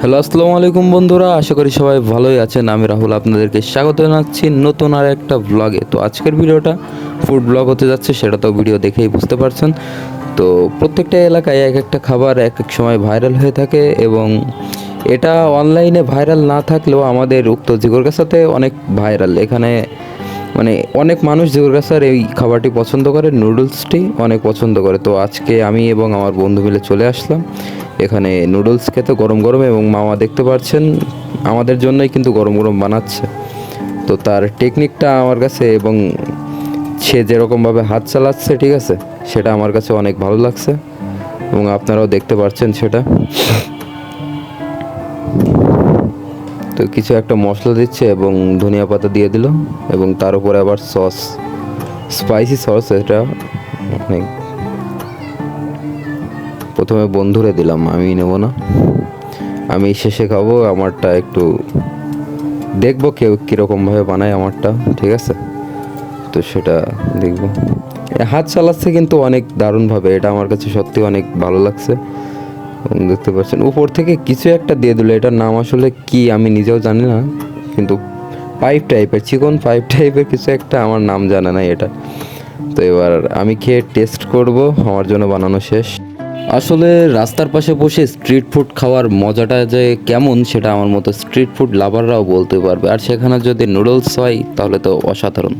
Hello, আসসালামু আলাইকুম বন্ধুরা, আশা করি সবাই ভালোই আছেন। আমি রাহুল, আপনাদেরকে স্বাগত জানাচ্ছি নতুন আর একটা ব্লগে তো আজকের ভিডিওটা ফুড ব্লগ হতে যাচ্ছে, সেটা তো ভিডিও দেখেই বুঝতে পারছেন। তো প্রত্যেকটা এলাকায় এক একটা খাবার এক এক সময় ভাইরাল হয়ে থাকে এবং এটা অনলাইনে ভাইরাল না থাকলেও আমাদের উক্ত জিগরগাছাতে অনেক ভাইরাল এখানে মানে অনেক মানুষ জিগরগাছার এই খাবারটি পছন্দ করে নুডলসটি অনেক পছন্দ করে। তো আজকে আমি এবং আমার বন্ধু মিলে চলে আসলাম। এখানে নুডলস খেতে গরম গরম এবং মামা দেখতে পাচ্ছেন আমাদের জন্যই কিন্তু গরম গরম বানাচ্ছে। তো তার টেকনিকটা আমার কাছে এবং সে যেরকমভাবে হাত চালাচ্ছে, ঠিক আছে, সেটা আমার কাছে অনেক ভালো লাগছে এবং আপনারাও দেখতে পাচ্ছেন সেটা। তো কিছু একটা মশলা দিচ্ছে এবং ধনিয়া পাতা দিয়ে দিল এবং তার উপরে আবার সস স্পাইসি সস, এটা অনেক প্রথমে বন্ধুরে দিলাম আমি নেব না। আমি শেষে খাব, আমারটা একটু দেখব কেউ কীরকমভাবে বানায় আমারটা, ঠিক আছে? তো সেটা দেখব। হাত চালাচ্ছে কিন্তু অনেক দারুণভাবে, এটা আমার কাছে সত্যি অনেক ভালো লাগছে। দেখতে পাচ্ছেন, উপর থেকে কিছু একটা দিয়ে দিল, এটার নাম আসলে কি আমি নিজেও জানি না, কিন্তু পাইপ টাইপের, চিকন পাইপ টাইপের কিছু একটা আমার নাম জানা নাই এটা। তো এবার আমি খেয়ে টেস্ট করব, আমার জন্য বানানো শেষ। আসলে রাস্তার পাশে বসে স্ট্রিট ফুড খাওয়ার মজাটা যে কেমন সেটা আমার মতো স্ট্রিট ফুড লাভাররাও বলতে পারবে। আর সেখানে যদি নুডলস হয়, তাহলে তো অসাধারণ।